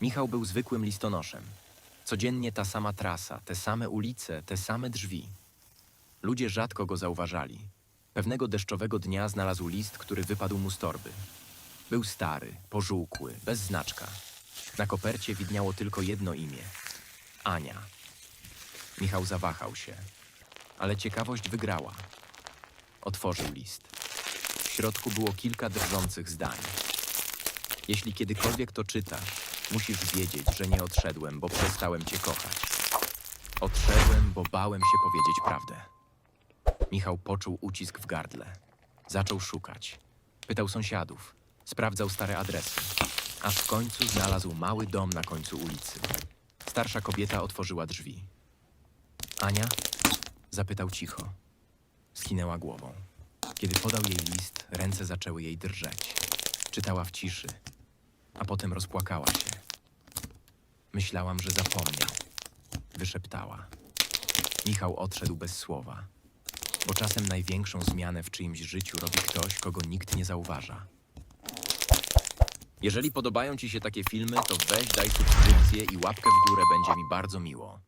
Michał był zwykłym listonoszem. Codziennie ta sama trasa, te same ulice, te same drzwi. Ludzie rzadko go zauważali. Pewnego deszczowego dnia znalazł list, który wypadł mu z torby. Był stary, pożółkły, bez znaczka. Na kopercie widniało tylko jedno imię Ania. Michał zawahał się, ale ciekawość wygrała. Otworzył list. W środku było kilka drżących zdań. Jeśli kiedykolwiek to czytasz, musisz wiedzieć, że nie odszedłem, bo przestałem cię kochać. Odszedłem, bo bałem się powiedzieć prawdę. Michał poczuł ucisk w gardle. Zaczął szukać. Pytał sąsiadów, sprawdzał stare adresy. Aż w końcu znalazł mały dom na końcu ulicy. Starsza kobieta otworzyła drzwi. Ania? Zapytał cicho. Skinęła głową. Kiedy podał jej list, ręce zaczęły jej drżeć. Czytała w ciszy, a potem rozpłakała się. Myślałam, że zapomniał. Wyszeptała. Michał odszedł bez słowa, bo czasem największą zmianę w czyimś życiu robi ktoś, kogo nikt nie zauważa. Jeżeli podobają Ci się takie filmy, to weź daj subskrypcję i łapkę w górę, będzie mi bardzo miło.